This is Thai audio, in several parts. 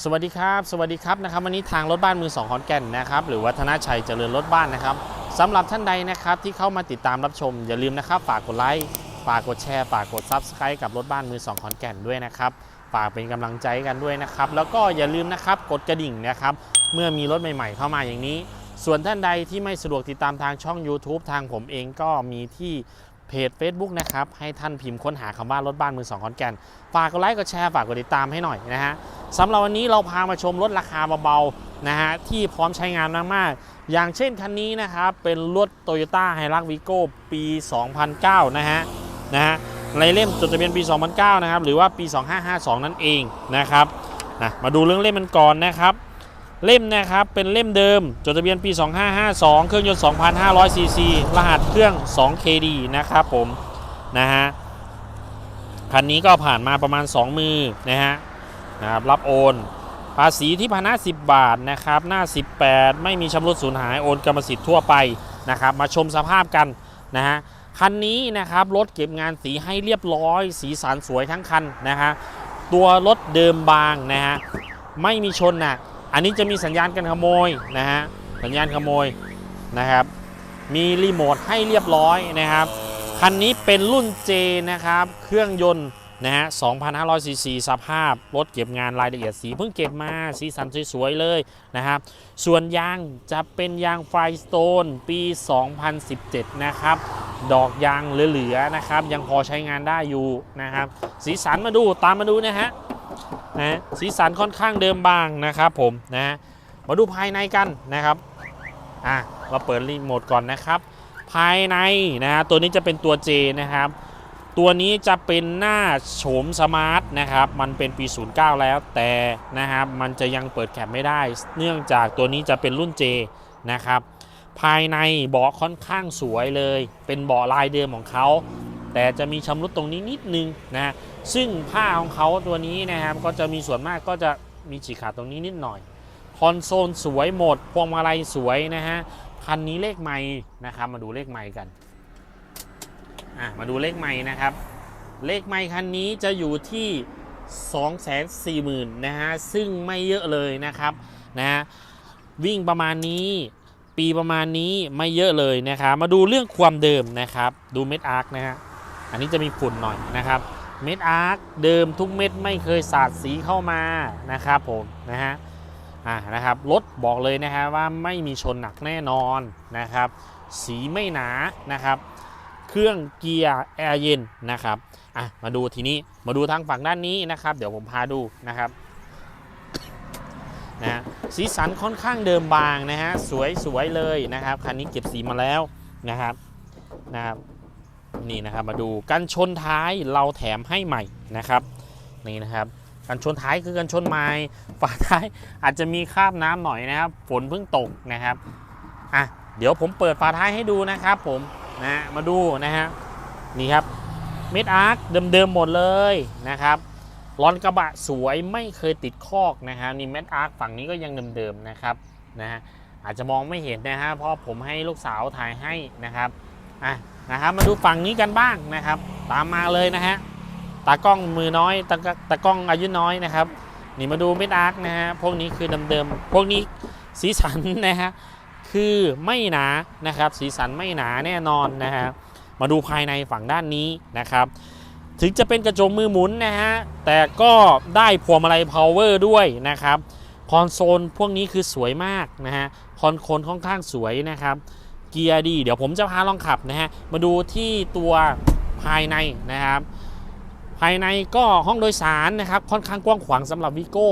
สวัสดีครับ สวัสดีครับนะครับวันนี้ทางรถบ้านมือสองขอนแก่นนะครับหรือวัฒนาชัยเจริญรถบ้านนะครับสำหรับท่านใดนะครับที่เข้ามาติดตามรับชม อย่าลืมนะครับฝากกดไลค์ฝากกดแชร์ฝากกดซับสไครต์กับรถบ้านมือสองขอนแก่นด้วยนะครับฝากเป็นกำลังใจกันด้วยนะครับแล้วก็อย่าลืมนะครับกดกระดิ่งนะครับเมื่อมีรถใหม่ ๆ เข้ามาอย่างนี้ ส่วนท่านใดที่ไม่สะดวกติดตามทางช่อง YouTube ทางผมเองก็มีที่ เพจ Facebook นะครับ ให้ท่านพิมพ์ค้นหาคำว่ารถบ้านมือสองขอนแก่น ฝากกดไลค์กดแชร์ฝากกดติดตามให้หน่อยนะฮะสำหรับวันนี้เราพามาชมรถราคาเบาๆนะฮะที่พร้อมใช้งานมากๆ อย่างเช่นคันนี้นะครับ เป็นรถ Toyota h i l u x Vigo ปี 2009 นะฮะนะฮะในเล่มจดทะเบียนปี 2009 นะครับ หรือว่าปี 2552 นั่นเองนะครับนะมาดูเรื่องเล่มมันก่อนนะครับ เล่มนะครับเป็นเล่มเดิม จดทะเบียนปี 2552 เครื่องยนต์ 2,500 ซีซี รหัสเครื่อง 2KD นะครับผมนะฮะคันนี้ก็ผ่านมาประมาณ 2 มือนะฮะนะครับรับโอน ภาษีที่พันห้าสิบบาทนะครับหน้า 18 ไม่มีชำรุดสูญหายโอนกรรมสิทธิ์ทั่วไปนะครับมาชมสภาพกันนะฮะคันนี้นะครับรถเก็บงานสีให้เรียบร้อย สีสันสวยทั้งคันนะฮะตัวรถเดิมบางนะฮะไม่มีชนนะ อันนี้จะมีสัญญาณการขโมยนะฮะสัญญาณขโมยนะครับมีรีโมทให้เรียบร้อยนะครับคันนี้เป็นรุ่น J นะครับเครื่องยนต์นะฮะ 2,500 ซีซี สภาพ รถเก็บงานรายละเอียดสีเพิ่งเก็บมา สีสันสวยๆเลยนะครับ ส่วนยางจะเป็นยางไฟสโตนปี 2017 นะครับ ดอกยางเหลือๆนะครับ ยังพอใช้งานได้อยู่นะครับ สีสันมาดู ตามมาดูนะฮะ นะสีสันค่อนข้างเดิมบางนะครับผมนะมาดูภายในกันนะครับอะเราเปิดรีโมทก่อนนะครับ ภายในนะฮะตัวนี้จะเป็นตัว J นะครับ ตัวนี้จะเป็นหน้าโฉมสมาร์ทนะครับ มันเป็นปี 09 แล้วแต่นะครับมันจะยังเปิดแคปไม่ได้ เนื่องจากตัวนี้จะเป็นรุ่น J นะครับภายในเบาะค่อนข้างสวยเลย เป็นเบาะลายเดิมของเขา แต่จะมีชำรุดตรงนี้นิดนึงนะซึ่งผ้าของเขาตัวนี้นะครับก็จะมีส่วนมากก็จะมีฉีกขาดตรงนี้นิดหน่อยคอนโซลสวยหมด พวงมาลัยสวยนะฮะคันนี้เลขไม่นะครับมาดูเลขไม่กันอะมาดูเลขไม่นะครับ เลขไม่คันนี้จะอยู่ที่ 240,000นะฮะซึ่งไม่เยอะเลยนะครับนะฮะวิ่งประมาณนี้ปีประมาณนี้ไม่เยอะเลยนะครับมาดูเรื่องความเดิมนะครับ ดูเม็ดอาร์คนะฮะ อันนี้จะมีฝุ่นหน่อยนะครับ เม็ดอาร์คเดิมทุกเม็ดไม่เคยสาดสีเข้ามานะครับผมนะฮะอ่านะครับรถบอกเลยนะฮะว่าไม่มีชนหนักแน่นอนนะครับ สีไม่หนานะครับ เครื่องเกียร์แอร์เย็นนะครับอะมาดูทีนี้มาดูทางฝั่งด้านนี้นะครับ เดี๋ยวผมพาดูนะครับนะฮะสีสันค่อนข้างเดิมบางนะฮะสวยสวยเลยนะครับคันนี้เก็บสีมาแล้วนะครับนะครับ นี่นะครับมาดูกันชนท้ายเราแถมให้ใหม่นะครับนี่นะครับกันชนท้ายคือกันชนไม้ฝาท้ายอาจจะมีคราบน้ำหน่อยนะครับ ฝนเพิ่งตกนะครับอะเดี๋ยวผมเปิดฝาท้ายให้ดูนะครับผมนะมาดูนะฮะนี่ครับเม็ดอาร์คเดิมๆหมดเลยนะครับล้อนกระบะสวยไม่เคยติดคอกนะฮะนี่เม็ดอาร์คฝั่งนี้ก็ยังเดิมๆนะครับนะฮะอาจจะมองไม่เห็นนะฮะเพราะผมให้ลูกสาวถ่ายให้นะครับ อะนะครับมาดูฝั่งนี้กันบ้างนะครับ ตามมาเลยนะฮะตากล้องมือน้อยตากตากล้องอายุน้อยนะครับนี่มาดูเม็ดอาร์คนะฮะพวกนี้คือเดิมๆพวกนี้สีสันนะฮะคือไม่หนานะครับ สีสันไม่หนาแน่นอนนะฮะมาดูภายในฝั่งด้านนี้นะครับ ถึงจะเป็นกระจกมือหมุนนะฮะแต่ก็ได้พวงมาลัยพาวเวอร์ด้วยนะครับคอนโซลพวกนี้คือสวยมากนะฮะคอนโซลค่อนข้างสวยนะครับ เกียร์ดี เดี๋ยวผมจะพาลองขับนะฮะ มาดูที่ตัวภายในนะครับ ภายในก็ห้องโดยสารนะครับ ค่อนข้างกว้างขวางสำหรับวิโก้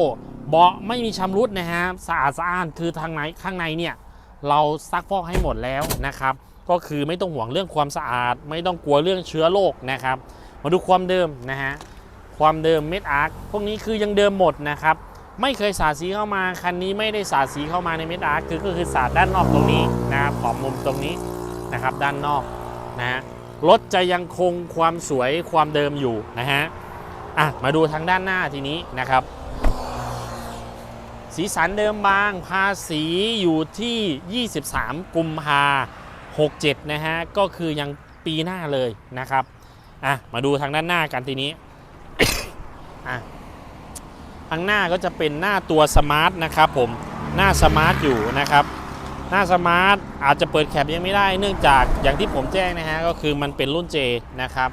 เบาะไม่มีชำรุดนะฮะสะอาดสะอ้านคือทางในข้างในเนี่ยเราซักฟอกให้หมดแล้วนะครับ ก็คือไม่ต้องห่วงเรื่องความสะอาด ไม่ต้องกลัวเรื่องเชื้อโรคนะครับ มาดูความเดิมนะฮะความเดิมเม็ดอาร์คพวกนี้คือยังเดิมหมดนะครับ ไม่เคยสาดสีเข้ามาคันนี้ไม่ได้สาดสีเข้ามาในเม็ดอาร์คคือก็คือสาดด้านนอกตรงนี้นะครับขอบมุมตรงนี้นะครับด้านนอกนะฮะรถจะยังคงความสวยความเดิมอยู่นะฮะอะมาดูทางด้านหน้าทีนี้นะครับ สีสันเดิมบางภาษีอยู่ที่ 23 กุมภา67 นะฮะ ก็คือยังปีหน้าเลยนะครับ อะ มาดูทางด้านหน้ากันทีนี้ อะ ข้างหน้าก็จะเป็นหน้าตัวสมาร์ทนะครับผมหน้าสมาร์ทอยู่นะครับหน้าสมาร์ทอาจจะเปิดแคปยังไม่ได้ เนื่องจากอย่างที่ผมแจ้งนะฮะก็คือมันเป็นรุ่น J นะครับ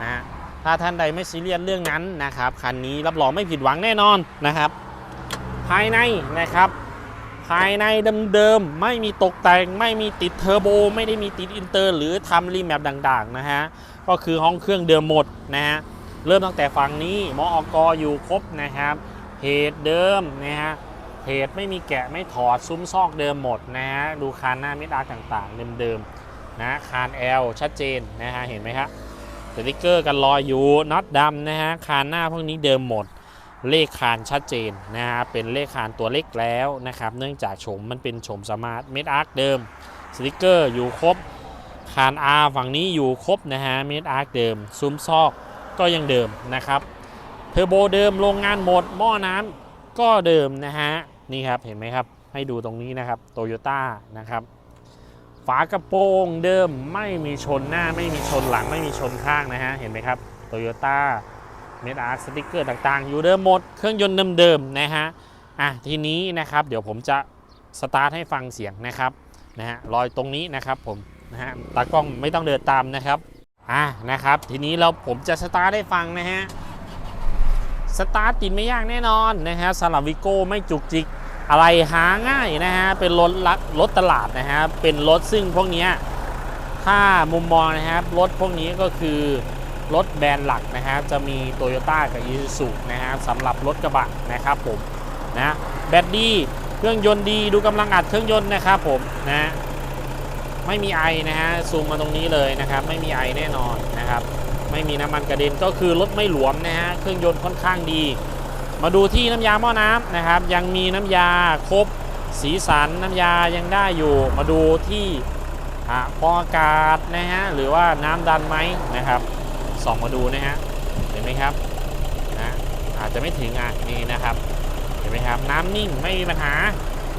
นะฮะถ้าท่านใดไม่ซีเรียสเรื่องนั้นนะครับคันนี้รับรองไม่ผิดหวังแน่นอนนะครับ ภายในนะครับภายในเดิมๆไม่มีตกแต่งไม่มีติดเทอร์โบ ไม่ได้มีติดอินเตอร์ หรือทำรีแมปต่างๆนะฮะก็คือห้องเครื่องเดิมหมดนะฮะเริ่มตั้งแต่ฝั่งนี้มออกอยู่ครบนะครับ เพจเดิมนะฮะเพจไม่มีแกะไม่ถอดซุ้มซอกเดิมหมดนะฮะดูคานหน้ามิดอาร์ต่างๆ เดิมๆนะคาน L ชัดเจนนะฮะเห็นไหมครับสติกเกอร์กันรอยอยู่น็อตดำนะฮะคานหน้าพวกนี้เดิมหมดเลขคานชัดเจนนะฮะเป็นเลขคานตัวเล็กแล้วนะครับ เนื่องจากโฉมมันเป็นโฉมสมาร์ทเมดอาร์คเดิมสติกเกอร์อยู่ครบคาน R ฝั่งนี้อยู่ครบนะฮะเมดอาร์คเดิมซุ้มซอกก็ยังเดิมนะครับ อร์โบเดิมโรงงานหมด หม้อน้ำก็เดิมนะฮะ นี่ครับเห็นไหมครับ ให้ดูตรงนี้นะครับโตโยต้านะครับ ฝากระโปรงเดิมไม่มีชนหน้าไม่มีชนหลังไม่มีชนข้างนะฮะ เห็นไหมครับโตโยต้าเมดอาร์สติกเกอร์ต่างๆ อยู่เดิมหมด เครื่องยนต์เดิมๆนะฮะ อะทีนี้นะครับ เดี๋ยวผมจะสตาร์ทให้ฟังเสียงนะครับนะฮะรอยตรงนี้นะครับผมนะฮะตากล้องไม่ต้องเดินตามนะครับอะนะครับ ทีนี้เราผมจะสตาร์ทให้ฟังนะฮะ สตาร์ทติดไม่ยากแน่นอนนะฮะสำหรับวิโก้ไม่จุกจิกอะไรหาง่ายนะฮะเป็นรถลักรถตลาดนะฮะเป็นรถซึ่งพวกนี้ถ้ามุมมองนะครับรถพวกนี้ก็คือรถแบรนด์หลักนะครับจะมี t o y ยต้กับ i s u z u นะฮะสำหรับรถกระบะนะครับผมนะแบตดีเครื่องยนต์ดีดูกำลังอัดเครื่องยนต์นะครับผมนะไม่มีไอนะฮะซูมมาตรงนี้เลยนะครับ ไม่มีไอแน่นอนนะครับ ไม่มีน้ำมันกระเด็นก็คือรถไม่หลวมนะฮะเครื่องยนต์ค่อนข้างดี มาดูที่น้ำยาหม้อน้ำนะครับ ยังมีน้ำยาครบสีสันน้ำยายังได้อยู่ มาดูที่อะฟองอากาศนะฮะหรือว่าน้ำดันไหมนะครับส่องมาดูนะฮะเห็นไหมครับนะอาจจะไม่ถึงอะนี่นะครับเห็นไหมครับน้ำนิ่งไม่มีปัญหา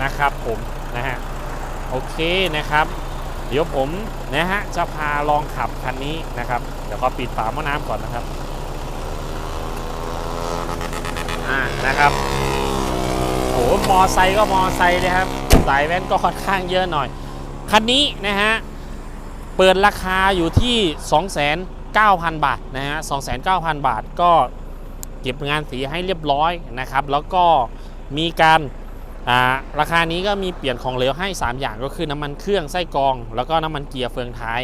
นะครับผมนะฮะโอเคนะครับ เดี๋ยวผมนะฮะจะพาลองขับคันนี้นะครับเดี๋ยวขอปิดฝาหม้อน้ำก่อนนะครับอ่านะครับโอ้มอไซค์ก็มอไซค์นะครับสายแว่นก็ค่อนข้างเยอะหน่อย คันนี้นะฮะเปิดราคาอยู่ที่ 2 9 0 0 0บาทนะฮะ 2,900 บาทก็เก็บงานสีให้เรียบร้อยนะครับ แล้วก็มีการ ราคานี้ก็มีเปลี่ยนของเหลวให้ 3 อย่างก็คือน้ำมันเครื่องไส้กรอง แล้วก็น้ำมันเกียร์เฟืองท้าย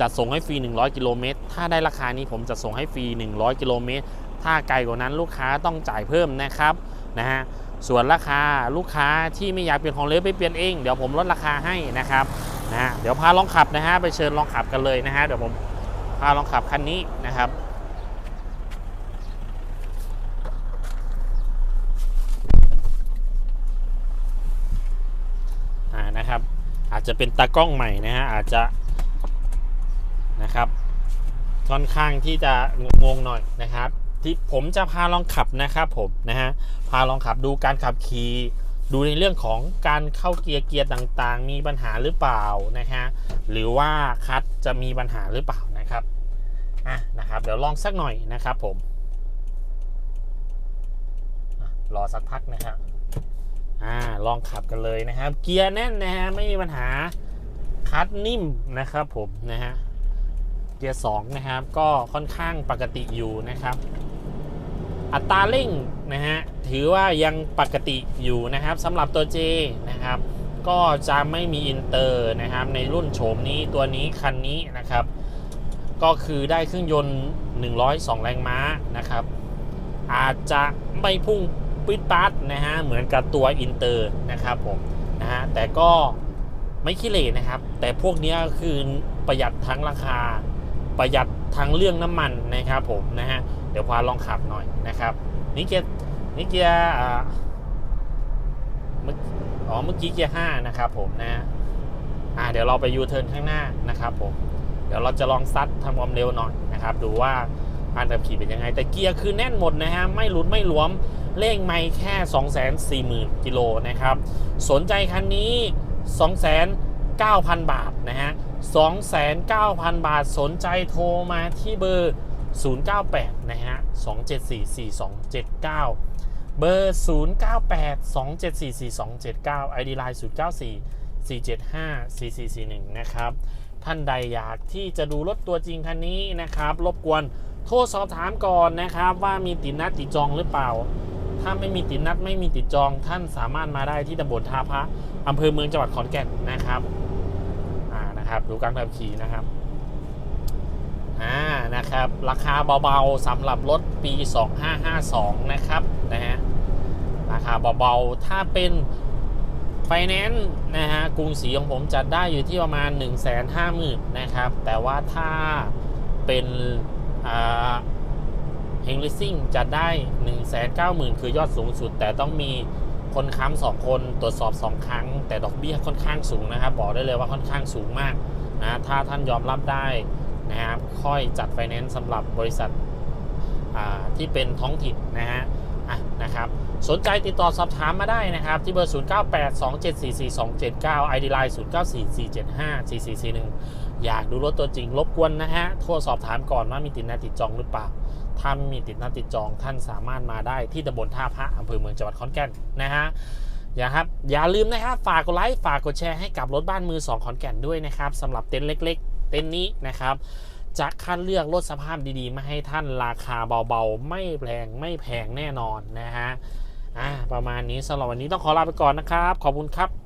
จัดส่งให้ฟรี 100 กิโลเมตร ถ้าได้ราคานี้ผมจะส่งให้ฟรี 100 กิโลเมตร ถ้าไกลกว่านั้นลูกค้าต้องจ่ายเพิ่มนะครับนะฮะ ส่วนราคาลูกค้าที่ไม่อยากเปลี่ยนของเหลวไปเปลี่ยนเอง เดี๋ยวผมลดราคาให้นะครับนะฮะเดี๋ยวพาลองขับนะฮะไปเชิญลองขับกันเลยนะฮะเดี๋ยวผมพาลองขับคันนี้นะครับ นะครับ อาจจะเป็นตากล้องใหม่นะฮะอาจจะนะครับค่อนข้างที่จะงงๆหน่อยนะครับ ที่ผมจะพาลองขับนะครับผมนะฮะพาลองขับดูการขับขี่ดูในเรื่องของการเข้าเกียร์เกียร์ต่างๆ มีปัญหาหรือเปล่านะฮะหรือว่าคัดจะมีปัญหาหรือเปล่านะครับอะนะครับ เดี๋ยวลองสักหน่อยนะครับผมรอสักพักนะครับ อ่าลองขับกันเลยนะครับ เกียร์แน่นนะฮะไม่มีปัญหาคัดนิ่มนะครับผมนะฮะเกียร์2นะครับ ก็ค่อนข้างปกติอยู่นะครับ อัตราเร่งนะฮะถือว่ายังปกติอยู่นะครับสำหรับตัว J นะครับ ก็จะไม่มีอินเตอร์นะครับ ในรุ่นโฉมนี้ตัวนี้คันนี้นะครับ ก็คือได้เครื่องยนต์ 102 แรงม้านะครับ อาจจะไม่พุ่ง ปิดปัดนะฮะ เหมือนกับตัวอินเตอร์นะครับผมนะฮะ แต่ก็ไม่ขี้เหร่นะครับ แต่พวกนี้คือประหยัดทั้งราคา ประหยัดทั้งเรื่องน้ำมันนะครับผมนะฮะ เดี๋ยวพาลองขับหน่อยนะครับนี่เกียร์นี่เกียร์อ๋อเมื่อกี้เกียร์ห้านะครับผมนะฮะอ่าเดี๋ยวเราไปยูเทิร์นข้างหน้านะครับผม เดี๋ยวเราจะลองซัดทำความเร็วหน่อยนะครับ ดูว่า การขับขี่เป็นยังไง แต่เกียร์คือแน่นหมดนะฮะ ไม่หลุดไม่หลวม เร่งไม่แค่ 240,000 กิโลนะครับ สนใจคันนี้2,900 บาทนะฮะ29,000 บาทสนใจโทรมาที่เบอร์ 098 นะฮะ 2744279 เบอร์ 098 274 4279 ID Line 094 475 4441 นะครับ ท่านใดอยากที่จะดูรถตัวจริงคันนี้นะครับ รบกวน โทรสอบถามก่อนนะครับ ว่ามีติดนัดติดจองหรือเปล่า ถ้าไม่มีติดนัดไม่มีติดจองท่านสามารถมาได้ที่ตำบลท่าพระอำเภอเมืองจังหวัดขอนแก่นนะครับอ่านะครับ ดูการขับขี่นะครับอ่านะครับ ราคาเบาๆสำหรับรถปี 2552 นะครับนะฮะราคาเบาๆถ้าเป็นไฟแนนซ์นะฮะกรุงศรีของผมจัดได้อยู่ที่ประมาณ 1 5 0 0 0 0นะครับ แต่ว่าถ้าเป็น เฮงลิซิ่งจะได้ 1 9 0 0 0 0 คือยอดสูงสุด แต่ต้องมีคนค้ำสองคนตรวจสอบ 2 ครั้ง แต่ดอกเบี้ยค่อนข้างสูงนะครับ บอกได้เลยว่าค่อนข้างสูงมากนะถ้าท่านยอมรับได้นะครับค่อยจัดไฟแนนซ์สำหรับบริษัทที่เป็นท้องถิ่นนะฮะนะครับสนใจติดต่อสอบถามมาได้นะครับ ที่เบอร์ 0982744279 ID Line 0944754441 อยากดูรถตัวจริง รบกวนนะฮะ โทรสอบถามก่อนว่ามีติดนัดติดจองหรือเปล่า ถ้าไม่มีติดนัดติดจองท่านสามารถมาได้ที่ตำบลท่าพระอำเภอเมืองจังหวัดขอนแก่นนะฮะอย่าครับอย่าลืมนะครับฝากกดไลค์ฝากกดแชร์ให้กับรถบ้านมือ2ขอนแก่นด้วยนะครับสำหรับเต็นท์เล็ก ๆ เต็นท์นี้นะครับจะคัดเลือกรถสภาพดีๆ มาให้ท่านราคาเบาๆ ไม่แพงไม่แพงแน่นอนนะฮะอ่าประมาณนี้สำหรับวันนี้ต้องขอลาไปก่อนนะครับ ขอบคุณครับ